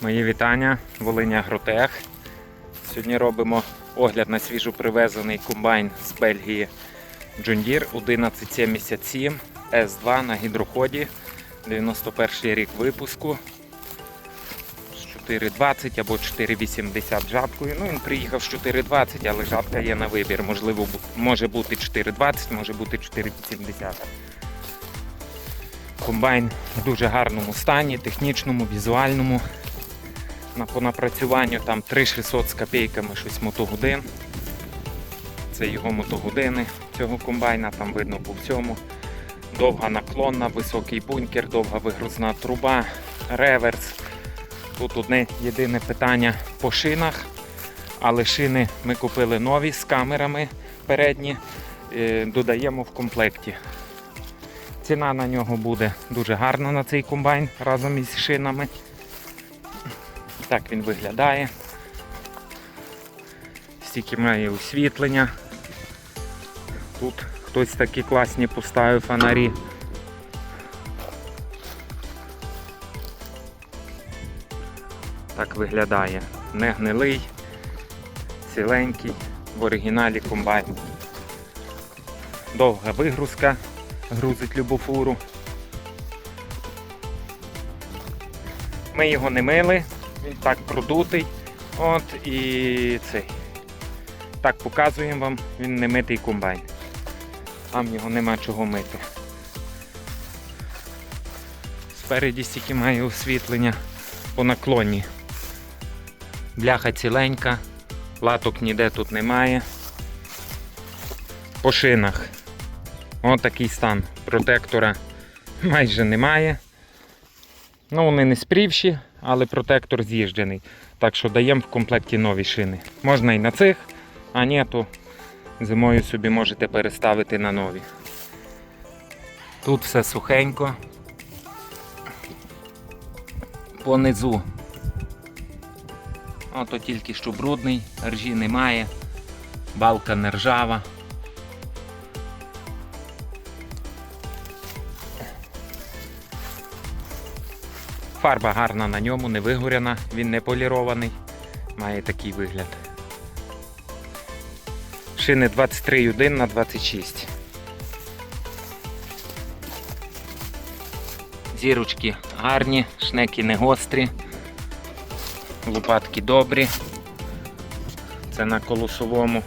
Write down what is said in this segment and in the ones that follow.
Мої вітання, Волиня Агротех. Сьогодні робимо огляд на свіжо привезений комбайн з Бельгії Deere 1177 S2 на гідроході. 91 рік випуску. З 420 або 480 жаткою. Ну, він приїхав з 420, але жатка є на вибір. Можливо, може бути 420, може бути 480. Комбайн в дуже гарному стані, технічному, візуальному. На по напрацюванню там 3600 з копійками щось мотогодин. Це його мотогодини цього комбайна, там видно по всьому. Довга наклонна, високий бункер, довга вигрузна труба, реверс. Тут одне єдине питання по шинах, але шини ми купили нові з камерами передні, е, додаємо в комплекті. Ціна на нього буде дуже гарна на цей комбайн разом із шинами. Так він виглядає. Стільки має освітлення. Тут хтось такі класні поставив фонарі. Так виглядає. Не гнилий, ціленький, в оригіналі комбайн. Довга вигрузка, грузить любу фуру. Ми його не мили, він так продутий. От і цей. Так показуємо вам, він не митий комбайн. Там його нема чого мити. Спереді стільки має освітлення по наклоні. Бляха ціленька, латок ніде тут немає. По шинах. Ось такий стан. Протектора майже немає. Ну, вони не спрівші, але протектор з'їжджений. Так що даємо в комплекті нові шини. Можна і на цих, а ні, то зимою собі можете переставити на нові. Тут все сухенько. Понизу. Ото тільки що брудний, ржі немає, балка не ржава. Фарба гарна на ньому, не вигоряна, він не полірований. Має такий вигляд. Шини 23,1 на 26. Зірочки гарні, шнеки не гострі, лопатки добрі. Це на колосовому.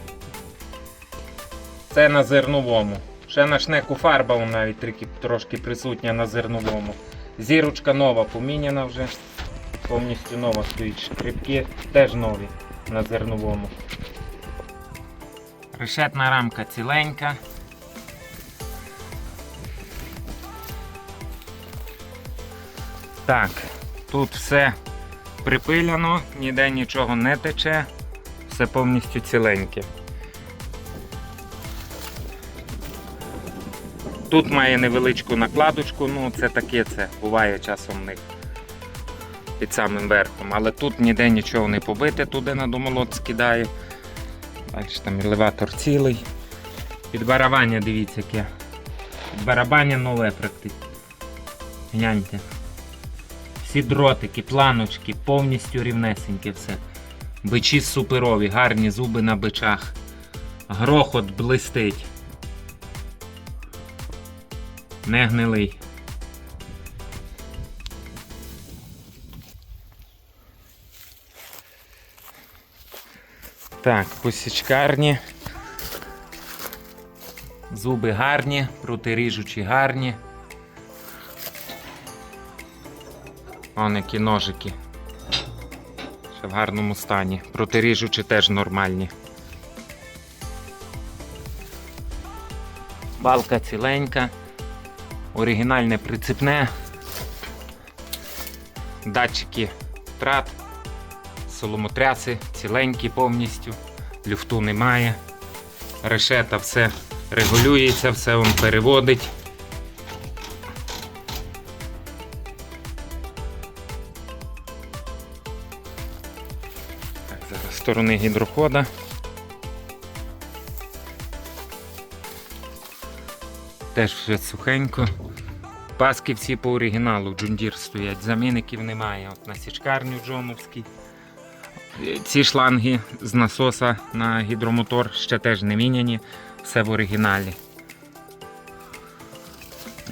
Це на зерновому. Ще на шнеку фарба навіть трошки присутня на зерновому. Зірочка нова поміняна вже. Повністю нова стоїть. Шкрипки теж нові на зерновому. Решетна рамка ціленька. Так, тут все припиляно, ніде нічого не тече, все повністю ціленьке. Тут має невеличку накладочку, ну це таке це буває часом в них під самим верхом, але тут ніде нічого не побите, туди на домолот скидає. Далі там елеватор цілий. Підбарабання, дивіться яке. Підбарабання нове практично. Гляньте. Всі дротики, планочки, повністю рівнесеньке все. Бичі суперові, гарні зуби на бичах. Грохот блистить. Не гнилий. Так, посічкарні. Зуби гарні, протиріжучі гарні. Вон які ножики. Ще в гарному стані. Протиріжучі теж нормальні. Балка ціленька. Оригінальне прицепне. Датчики втрат. Соломотряси ціленькі повністю. Люфту немає. Решета все регулюється, все він переводить. Так, зараз сторони гідрохода. Теж все сухенько. Паски всі по оригіналу Джундір стоять, замінників немає. От на січкарню Джоновській. Е, Ці шланги з насоса на гідромотор ще теж не міняні, все в оригіналі.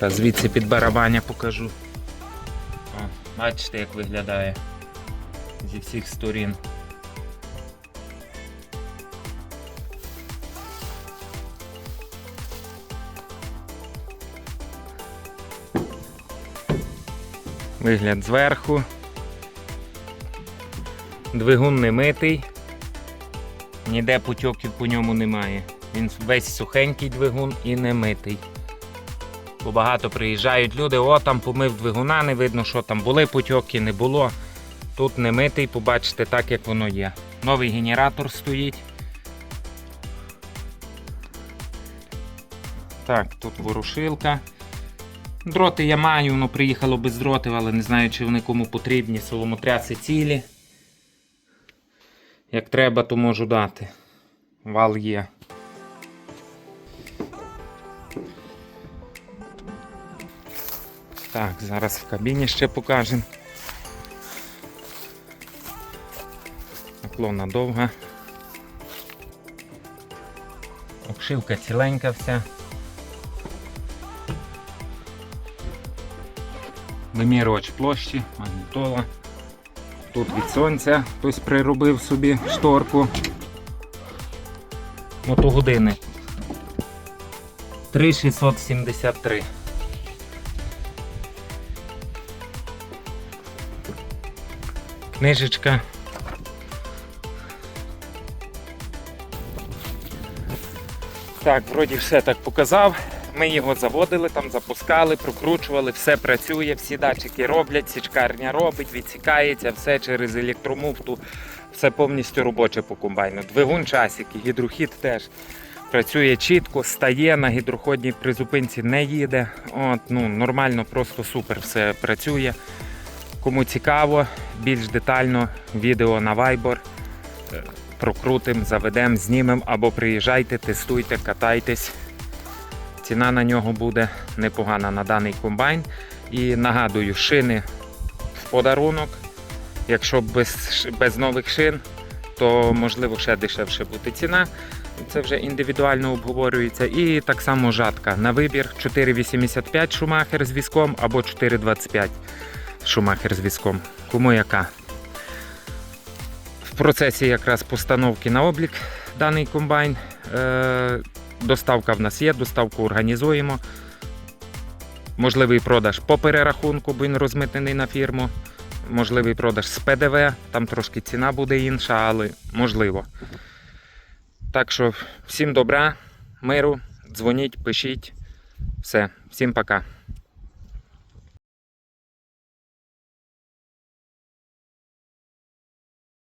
Раз звідси під барабаня покажу. О, бачите, як виглядає зі всіх сторін. Вигляд зверху. Двигун не митий. Ніде потьоків по ньому немає. Він весь сухенький двигун і не митий. Бо багато приїжджають люди, о, там помив двигуна, не видно, що там були потьоки, не було. Тут не митий, побачите так, як воно є. Новий генератор стоїть. Так, тут ворушилка. Дроти я маю, воно приїхало без дротів, але не знаю, чи вони кому потрібні. Соломотряси цілі. Як треба, то можу дати. Вал є. Так, зараз в кабіні ще покажемо. Наклона довга. Обшивка ціленька вся. Вимірювач площі, магнітола. Тут від сонця хтось приробив собі шторку. Мотогодини. 3673. Книжечка. Так, вроді все так показав. Ми його заводили, там запускали, прокручували, все працює, всі датчики роблять, січкарня робить, відсікається, все через електромуфту, все повністю робоче по комбайну. Двигун часики, гідрохід теж працює чітко, стає на гідроходній призупинці не їде. От, ну, Нормально, просто супер все працює. Кому цікаво, більш детально відео на Viber. Прокрутимо, заведемо, знімемо або приїжджайте, тестуйте, катайтесь. Ціна на нього буде непогана на даний комбайн. І нагадую, шини в подарунок. Якщо без, без нових шин, то можливо ще дешевше буде ціна. Це вже індивідуально обговорюється. І так само жатка на вибір 4,85 шумахер з візком або 4,25 шумахер з візком. Кому яка. В процесі якраз постановки на облік даний комбайн. Доставка в нас є, доставку організуємо. Можливий продаж по перерахунку, бо він розмитнений на фірму. Можливий продаж з ПДВ, там трошки ціна буде інша, але можливо. Так що всім добра, миру, дзвоніть, пишіть. Все, всім пока.